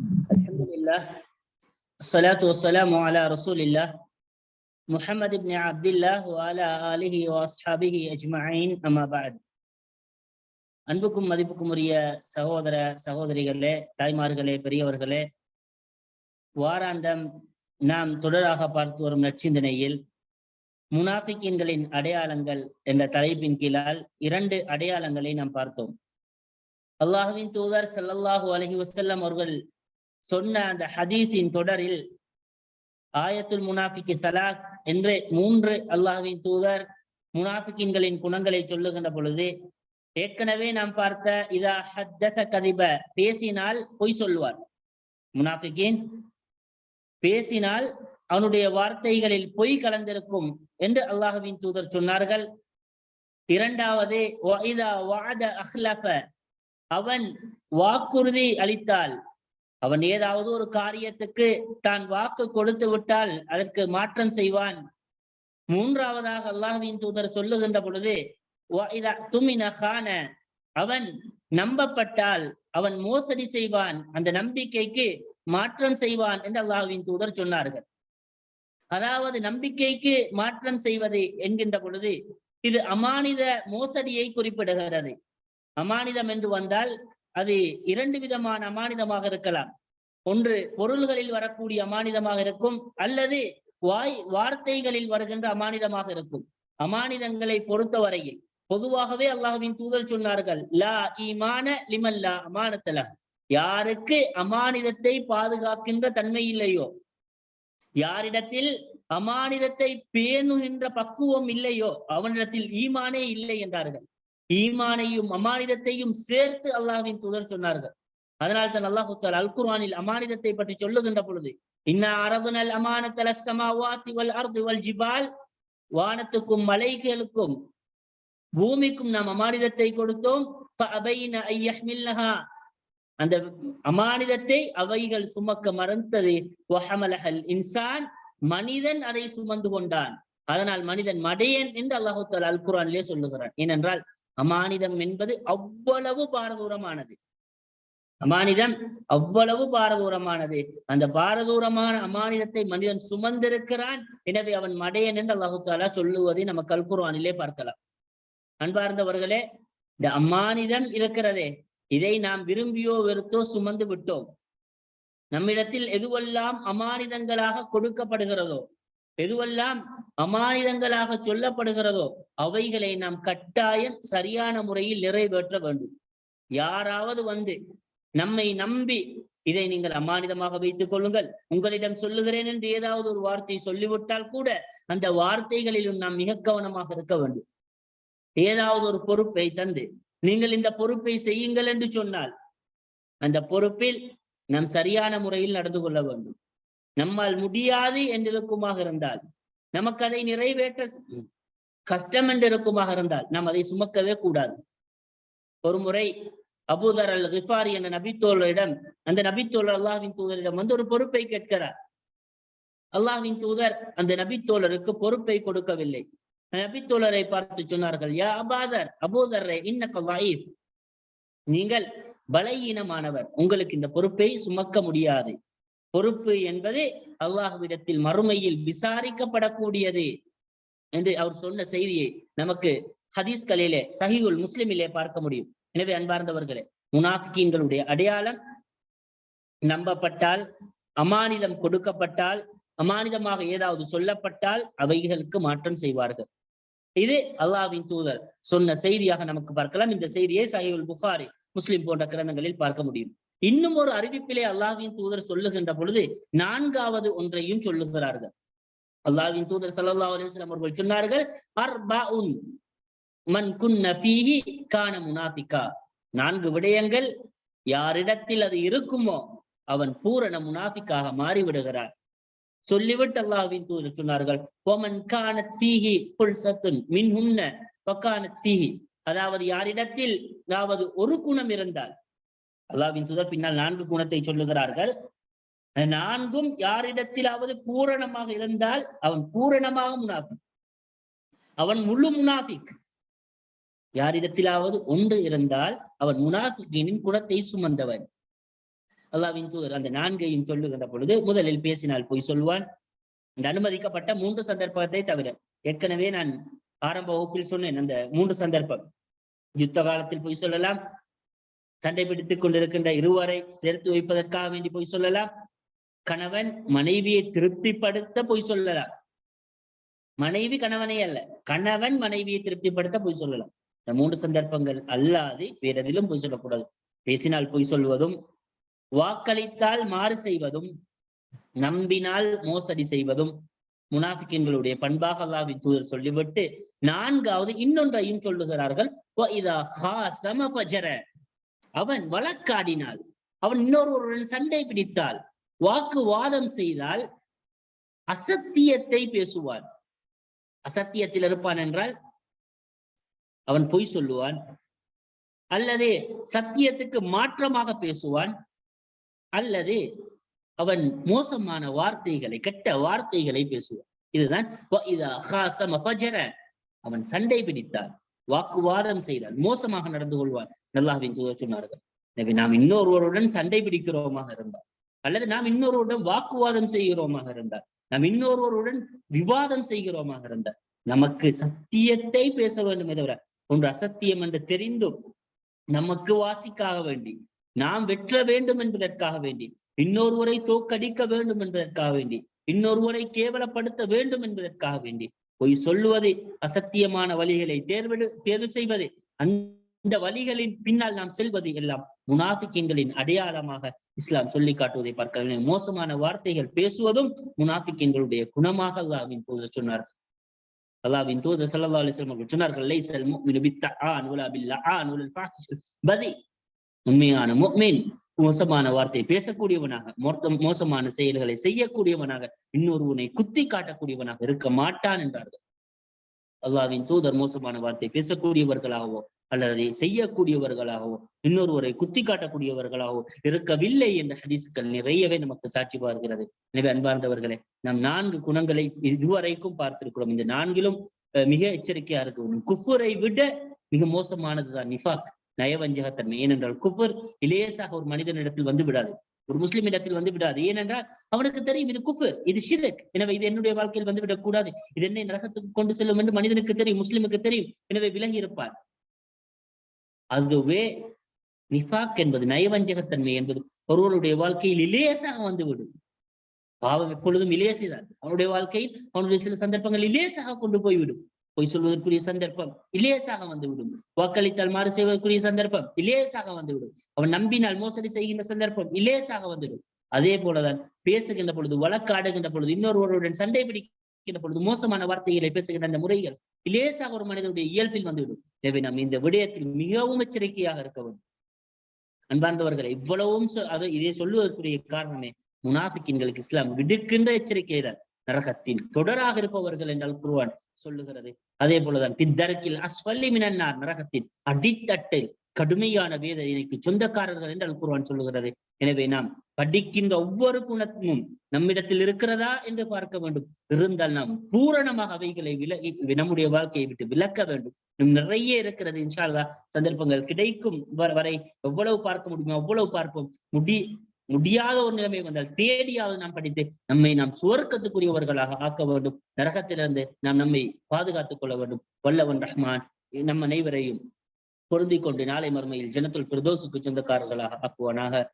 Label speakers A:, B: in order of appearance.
A: الحمد لله الصلاة والسلام على رسول الله محمد بن عبد الله وعلى آله وأصحابه أجمعين أما بعد அன்புக்கும் மதிப்புக்கும் உரிய சகோதர சகோதரிகளே தாய்மார்களே பெரியவர்களே வாராந்தம் நாம் தொடராக பார்த்து வரும் நற்சிந்தனையில் முனாஃபிக்கின்களின் அடையாளங்கள் என்ற தலைப்பின் கீழால் இரண்டு அடையாளங்களை நாம் பார்த்தோம் அல்லாஹுவின் தூதர் சல்லல்லாஹு அலஹி வசல்லம் அவர்கள் சொன்ன அந்த ஹதீஸின் தொடரில் ஆயத்துல் முனாஃபிக்கு சலாக் என்று மூன்று அல்லாஹுவின் தூதர் முனாஃபிக்கின்களின் குணங்களை சொல்லுகின்ற பொழுது ஏற்கனவே நாம் பார்த்த இதா ஹத்தத கதிப பேசினால் பொய் சொல்லுவார் முனாஃபிக்கின் பேசினால் அவனுடைய வார்த்தைகளில் பொய் கலந்திருக்கும் என்று அல்லாஹுவின் தூதர் சொன்னார்கள். இரண்டாவது அவன் வாக்குறுதி அளித்தால் அவன் ஏதாவது ஒரு காரியத்துக்கு தான் வாக்கு கொடுத்து விட்டால் அதற்கு மாற்றம் செய்வான். மூன்றாவதாக அல்லாஹுவின் தூதர் சொல்லுகின்ற பொழுது அவன் நம்பப்பட்டால் அவன் மோசடி செய்வான். அந்த நம்பிக்கைக்கு மாற்றம் செய்வான் என்று அல்லாஹுவின் தூதர் சொன்னார்கள். அதாவது நம்பிக்கைக்கு மாற்றம் செய்வது என்கின்ற பொழுது இது அமானித மோசடியை குறிப்பிடுகிறது. அமானிதம் என்று வந்தால் அது இரண்டு விதமான அமானிதமாக இருக்கலாம். ஒன்று பொருள்களில் வரக்கூடிய அமானிதமாக இருக்கும். அல்லது வாய் வார்த்தைகளில் வருகின்ற அமானிதமாக இருக்கும். அமானிதங்களை பொறுத்தவரையில் பொதுவாகவே அல்லாஹுவின் தூதர் சொன்னார்கள் லா ஈமான லிமல்லா அமானத்தல யாருக்கு அமானிதத்தை பாதுகாக்கின்ற தன்மை இல்லையோ யாரிடத்தில் அமானிதத்தை பேணுகின்ற பக்குவம் இல்லையோ அவனிடத்தில் ஈமானே இல்லை என்றார்கள். ஈமானையும் அமானிதத்தையும் சேர்த்து அல்லாஹின் தூதர் சொன்னார்கள். அதனால் தான் அல்லாஹு அல் குர்ஆனில் அமானிதத்தை பற்றி சொல்லுகின்ற பொழுது இன்னா அரதுனல் அமானத்தல சமாவாத்தி வல் அர்து வல் ஜிபால். வானத்துக்கும் மலைகளுக்கும் பூமிக்கும் நாம் அமானிதத்தை கொடுத்தோம். அந்த அமானிதத்தை அவைகள் சுமக்க மறந்தது இன்சான். மனிதன் அதை சுமந்து கொண்டான். அதனால் மனிதன் மடையன் என்று அல்லாஹு அல் குரானிலே சொல்லுகிறான். ஏனென்றால் அமானிதம் என்பது அவ்வளவு பாரதூரமானது. அமானிதம் அவ்வளவு பாரதூரமானது. அந்த பாரதூரமான அமானிதத்தை மனிதன் சுமந்திருக்கிறான். எனவே அவன் மடையன் என்று அல்லாஹு தாலா சொல்லுவதை நம்ம கல்குர்வானிலே பார்க்கலாம். அன்பார்ந்தவர்களே இந்த அம்மானிதம் இருக்கிறதே. இதை நாம் விரும்பியோ வெறுத்தோ சுமந்து விட்டோம். நம்மிடத்தில் எதுவெல்லாம் அமானிதங்களாக கொடுக்கப்படுகிறதோ எதுவெல்லாம் அமானிதங்களாக சொல்லப்படுகிறதோ அவைகளை நாம் கட்டாயம் சரியான முறையில் நிறைவேற்ற வேண்டும். யாராவது வந்து நம்மை நம்பி இதை நீங்கள் அமானிதமாக வைத்துக் கொள்ளுங்கள். உங்களிடம் சொல்லுகிறேன் என்று ஏதாவது ஒரு வார்த்தை சொல்லிவிட்டால் கூட அந்த வார்த்தைகளிலும் நாம் மிக கவனமாக இருக்க வேண்டும். ஏதாவது ஒரு பொறுப்பை தந்து நீங்கள் இந்த பொறுப்பை செய்யுங்கள் என்று சொன்னால் அந்த பொறுப்பில் நாம் சரியான முறையில் நடந்து கொள்ள வேண்டும். நம்மால் முடியாது என்றிருக்குமாக இருந்தால் நமக்கு அதை நிறைவேற்ற கஷ்டம் என்று இருக்குமாக இருந்தால் நாம் அதை சுமக்கவே கூடாது. ஒரு முறை அபூதர் அல் கிஃபாரி என்ற நபித்தோழரிடம் அந்த நபித்தோழர் அல்லாஹின் தூதரிடம் வந்து ஒரு பொறுப்பை கேட்கிறார். அல்லாஹின் தூதர் அந்த நபித்தோழருக்கு பொறுப்பை கொடுக்கவில்லை. நபித்தோழரை பார்த்து சொன்னார்கள் யா அபாதர் அபூதர் இன்ன நீங்கள் பலகீனமானவர் உங்களுக்கு இந்த பொறுப்பை சுமக்க முடியாது. பொறுப்பு என்பது அல்லாஹுவிடத்தில் மறுமையில் விசாரிக்கப்படக்கூடியது என்று அவர் சொன்ன செய்தியை நமக்கு ஹதீஸ் கலையிலே சஹிகுல் முஸ்லிமிலே பார்க்க முடியும். எனவே அன்பார்ந்தவர்களே முனாஃபிகீன்களுடைய அடையாளம் நம்பப்பட்டால் அமானிதம் கொடுக்கப்பட்டால் அமானிதமாக ஏதாவது சொல்லப்பட்டால் அவைகளுக்கு மாற்றம் செய்வார்கள். இது அல்லாவின் தூதர் சொன்ன செய்தியாக நமக்கு பார்க்கலாம். இந்த செய்தியை சஹிவுல் புகாரி முஸ்லிம் போன்ற கிரந்தங்களில் பார்க்க முடியும். இன்னும் ஒரு அறிவிப்பிலே அல்லாவின் தூதர் சொல்லுகின்ற பொழுது நான்காவது ஒன்றையும் சொல்லுகிறார்கள். அல்லாவின் தூதர் சல்லா அலிஸ்லாம் அவர்கள் சொன்னார்கள் மன் கான முனாபிகா நான்கு விடயங்கள் யாரிடத்தில் அது இருக்குமோ அவன் பூரண முனாஃபிக்காக மாறிவிடுகிறார் சொல்லிவிட்டு அல்லாஹ்வின் தூதர் சொன்னார்கள் ஒமன் கானத் ஃபீஹி புல்சத்துன் மின் உன்ன பக்கானத் ஃபீஹி. அதாவது யாரிடத்தில் அதாவது ஒரு குணம் இருந்தால் அல்லாவின் தூதர் பின்னால் நான்கு குணத்தை சொல்லுகிறார்கள். நான்கும் யாரிடத்திலாவது பூரணமாக இருந்தால் அவன் பூரணமாக முனாபிக் அவன் முழு முனாபிக் யாரிடத்திலாவது ஒன்று இருந்தால் அவன் முனாபிக்கினின் குணத்தை சுமந்தவன். அல்லாவின் தூதர் அந்த நான்கையும் சொல்லுகின்ற பொழுது முதலில் பேசினால் பொய் சொல்வான். இந்த அனுமதிக்கப்பட்ட மூன்று சந்தர்ப்பத்தை தவிர ஏற்கனவே நான் ஆரம்ப வகுப்பில் சொன்னேன் அந்த மூன்று சந்தர்ப்பம். யுத்த காலத்தில் பொய் சொல்லலாம். சண்டை பிடித்துக் கொண்டிருக்கின்ற இருவரை சேர்த்து வைப்பதற்காக வேண்டி பொய் சொல்லலாம். கணவன் மனைவியை திருப்திப்படுத்த பொய் சொல்லலாம். மனைவி கணவனை அல்ல கணவன் மனைவியை திருப்திப்படுத்த பொய் சொல்லலாம். இந்த மூன்று சந்தர்ப்பங்கள் அல்லாது வேறெதிலும் பொய் சொல்லக்கூடாது. பேசினால் பொய் சொல்வதும் வாக்களித்தால் மாறு செய்வதும் நம்பினால் மோசடி செய்வதும் முனாஃபிக்கின்களுடைய பண்பாக அல்லாவின் தூதர் சொல்லிவிட்டு நான்காவது இன்னொன்றையும் சொல்லுகிறார்கள். அவன் வழக்காடினால் அவன் இன்னொருவருடன் சண்டை பிடித்தால் வாக்குவாதம் செய்தால் அசத்தியத்தை பேசுவான். அசத்தியத்தில் இருப்பான் என்றால் அவன் பொய் சொல்லுவான். அல்லது சத்தியத்துக்கு மாற்றமாக பேசுவான். அல்லது அவன் மோசமான வார்த்தைகளை கெட்ட வார்த்தைகளை பேசுவான். இதுதான் அவன் சண்டை பிடித்தான் வாக்குவாதம் செய்தார். மோசமாக நடந்து கொள்வார். நல்லாவின் தூதர் சொன்னார்கள். எனவே நாம் இன்னொருவருடன் சண்டை பிடிக்கிறோமாக இருந்தார் அல்லது நாம் இன்னொருவருடன் வாக்குவாதம் செய்கிறோமாக இருந்தார் நாம் இன்னொருவருடன் விவாதம் செய்கிறோமாக இருந்தார் நமக்கு சத்தியத்தை பேச வேண்டுமே தவிர ஒன்று அசத்தியம் என்று தெரிந்தும் நமக்கு வாசிக்காக வேண்டி நாம் வெற்ற வேண்டும் என்பதற்காக வேண்டி இன்னொருவரை தோக்கடிக்க வேண்டும் என்பதற்காக வேண்டி இன்னொருவரை கேவலப்படுத்த வேண்டும் என்பதற்காக வேண்டி பொய் சொல்லுவது அசத்தியமான வழிகளை தேர்வு தேர்வு செய்வது. அந்த வழிகளின் பின்னால் நாம் செல்வது எல்லாம் முனாஃபிக்கின்களின் அடையாளமாக இஸ்லாம் சொல்லி காட்டுவதை பார்க்க மோசமான வார்த்தைகள் பேசுவதும் முனாஃபிக்கின்களுடைய குணமாக அல்லாவின் போது சொன்னார். அல்லாவின் தூதர் சல்லா அலைஹி வஸல்லம் அவர்கள் சொன்னார்கள் லைஸல் முஃமினு பித்தஆன் வலா பில்லஆன் வலல் ஃபாஹிஷ். பதி உண்மையான முஃமின் மோசமான வார்த்தை பேசக்கூடியவனாக மோசமான செயல்களை செய்யக்கூடியவனாக இன்னொருவனை குத்தி காட்டக்கூடியவனாக இருக்க மாட்டான் என்றார்கள் அல்லாவின் தூதர் மோசமான வார்த்தை பேசக்கூடியவர்களாகவோ அல்லது செய்யக்கூடியவர்களாகவோ இன்னொருவரை குத்தி காட்டக்கூடியவர்களாகவோ இருக்கவில்லை என்ற ஹதீஸ்கள் நிறையவே நமக்கு சாட்சி பார்க்கிறது. எனவே அன்பார்ந்தவர்களே நாம் நான்கு குணங்களை இதுவரைக்கும் பார்த்திருக்கிறோம். இந்த நான்கிலும் மிக எச்சரிக்கையா இருக்க வேண்டும் குஃபுரை விட மிக மோசமானதுதான் நிஃபாக். நயவஞ்சகத்தன்மை. ஏனென்றால் குஃபர் இலேசாக ஒரு மனிதனிடத்தில் வந்து விடாது. ஒரு முஸ்லிம் இடத்தில் வந்து விடாது. ஏனென்றால் அவனுக்கு தெரியும் இது குஃபர் இது ஷிரக். எனவே இது என்னுடைய வாழ்க்கையில் வந்து விடக்கூடாது. இது என்னை நரகத்துக்கு கொண்டு செல்லும் என்று மனிதனுக்கு தெரியும் முஸ்லிமுக்கு தெரியும். எனவே விலகி இருப்பார். அதுவே நிஃபாக் என்பது நயவஞ்சகத்தன்மை என்பது ஒருவருடைய வாழ்க்கையில் இலேசாக வந்துவிடும் பாவம் எப்பொழுதும் இலேசைதான். அவனுடைய வாழ்க்கையில் அவனுடைய சில சந்தர்ப்பங்கள் இலேசாக கொண்டு போய்விடும். பொய் சொல்வதற்குரிய சந்தர்ப்பம் இலேசாக வந்துவிடும். வாக்களித்தால் மாறு செய்வதற்குரிய சந்தர்ப்பம் இலேசாக வந்துவிடும். அவன் நம்பினால் மோசடி செய்கின்ற சந்தர்ப்பம் இலேசாக வந்துவிடும். அதே போலதான் பேசுகின்ற பொழுது வழக்காடுகின்ற பொழுது இன்னொருவருடன் சண்டை பிடிக்கின்ற பொழுது மோசமான வார்த்தைகளை பேசுகின்ற அந்த முறைகள் இலேசாக ஒரு மனிதனுடைய இயல்பில் வந்துவிடும். எனவே நாம் இந்த விடயத்தில் மிகவும் எச்சரிக்கையாக இருக்க வேண்டும். அன்பார்ந்தவர்களை இவ்வளவும் சொ- இதை சொல்லுவதற்குரிய காரணமே முனாஃபிக்கின்களுக்கு இஸ்லாம் விடுக்கின்ற எச்சரிக்கை தான் நரகத்தில் தொடராக இருப்பவர்கள் என்றால் குருவான் சொல்லுகிறது. அதே போலதான் பித்தரக்கில் அஸ்வல்லி மினன்னார் நரகத்தின் அடித்தட்டில் கடுமையான வேதனைக்கு சொந்தக்காரர்கள் என்றால் குருவான் சொல்லுகிறது. எனவே நாம் படிக்கின்ற ஒவ்வொரு குணமும் நம்மிடத்தில் இருக்கிறதா என்று பார்க்க வேண்டும். இருந்தால் நாம் பூரணமாக அவைகளை விலகி நம்முடைய வாழ்க்கையை விட்டு விலக்க வேண்டும். நிறைய இருக்கிறது. இன்ஷால்லா சந்தர்ப்பங்கள் கிடைக்கும் வரை எவ்வளவு பார்க்க முடியுமோ அவ்வளவு பார்ப்போம். முடி முடியாத ஒரு நிலைமை வந்தால் தேடியாவது நாம் படித்து நம்மை நாம் சுவர்க்கத்துக்குரியவர்களாக ஆக்க வேண்டும். நரகத்திலிருந்து நாம் நம்மை பாதுகாத்துக் கொள்ள வேண்டும். வல்லவன் ரஹ்மான் நம் அனைவரையும் பொருந்திக் கொண்டு நாளை மறுமையில் ஜனத்துல் பிரதோசுக்கு சொந்தக்காரர்களாக ஆக்குவானாக.